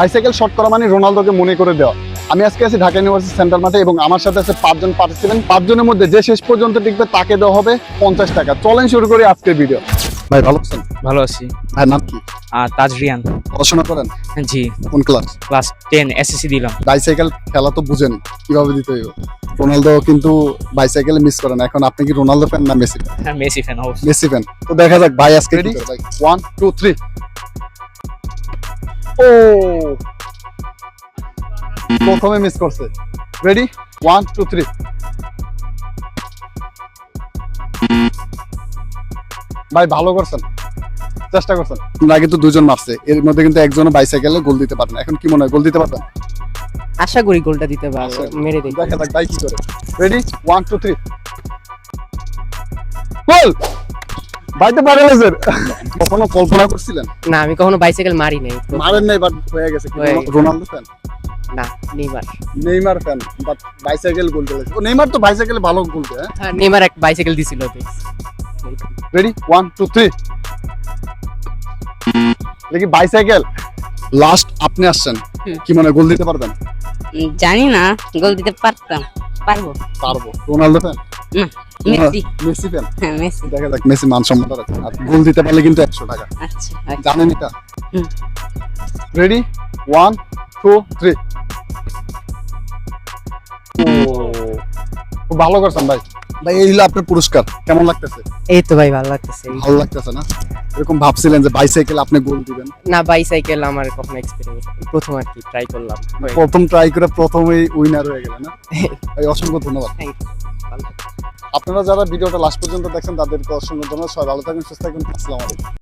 Bicycle short করা মানে রোনালদোকে মনে করে দেওয়া। আমি আজকে আছি ঢাকা ইউনিভার্সিটি সেন্টার মাঠে এবং আমার সাথে আছে পাঁচজন পার্টিসিপেন্ট পাঁচজনের মধ্যে যে শেষ পর্যন্ত টিকবে তাকে দেওয়া হবে পঞ্চাশ টাকা। চলেন শুরু করি আজকের ভিডিও ভাই ভালো আছেন? ভালো আছি। ভাই নাম কি? আর তাজ রিয়ান পড়াশোনা করেন? জি। কোন ক্লাস ক্লাস টেন এসএসসি দিলাম। বাইসাইকেল খেলা তো বুঝেন কীভাবে দিতে হইব? রোনালদো কিন্তু বাইসাইকেল মিস করে না। এখন আপনি কি রোনালদো ফ্যান না মেসি হ্যাঁ মেসি ফ্যান অবশ্যই। মেসি ফ্যান তো দেখা যাক ভাই আজকে রেডি ওয়ান টু থ্রি ও! প্রথমে মিস করছে। রেডি ওয়ান টু থ্রি ভাই ভালো করছেন। চেষ্টা করছেন। আগে তো দুজন মারছে। এর মধ্যে কিন্তু একজনও বাইসাইকেলে গোল দিতে পারেন এখন কি মনে হয় গোল দিতে পারবেন আশা করি গোলটা দিতে পারবে। মেরে দেখি দেখা যাক ভাই কি করে। Ready one two three goal ভাই তো পারে কখনো কল্পনা করছিলেন? না আমি কখনো বাইসাইকেল মারি নাই। মারেন নাই বাট হয়ে গেছে। হয়ে। রোনালদো ফ্যান না Neymar. Neymar fan but bicycle goal করেছে ও নেইমার তো বাইসাইকেলে ভালো গোল দেয় হ্যাঁ? নেইমার এক বাইসাইকেল দিছিল তো রেডি ওয়ান টু থ্রি দেখি বাইসাইকেল লাস্ট আপনি আসছেন। কি মনে গোল দিতে পারবেন? জানি না গোল দিতে পারতাম। পারব। পারব। Ronaldo fan Messi. Messi fan হ্যাঁ মেসি। দেখা যাক মেসি সম্মান আর গোল দিতে পারলে কিন্তু একশো টাকা। আচ্ছা আচ্ছা। জানেন এটা? ভালো করছেন ভাই। ভাই এই হলো আপনার পুরস্কার। কেমন লাগতেছে? এই তো ভাই ভালো লাগতেছে। ভালো লাগতেছে না? এরকম ভাবছিলেন যে বাইসাইকেল আপনি গোল দিবেন। না বাইসাইকেল আমার কখনো এক্সপেরিয়েন্স প্রথম আর কি ট্রাই করলাম। প্রথম ট্রাই করে প্রথমেই উইনার হয়ে গেলেন না? ভাই অসংখ্য ধন্যবাদ। Thank you. আপনারা যারা ভিডিওটা লাস্ট পর্যন্ত দেখেন তাদেরকে অসংখ্য ধন্যবাদ। সবাই ভালো থাকেন, সুস্থ থাকেন। আসসালামু আলাইকুম।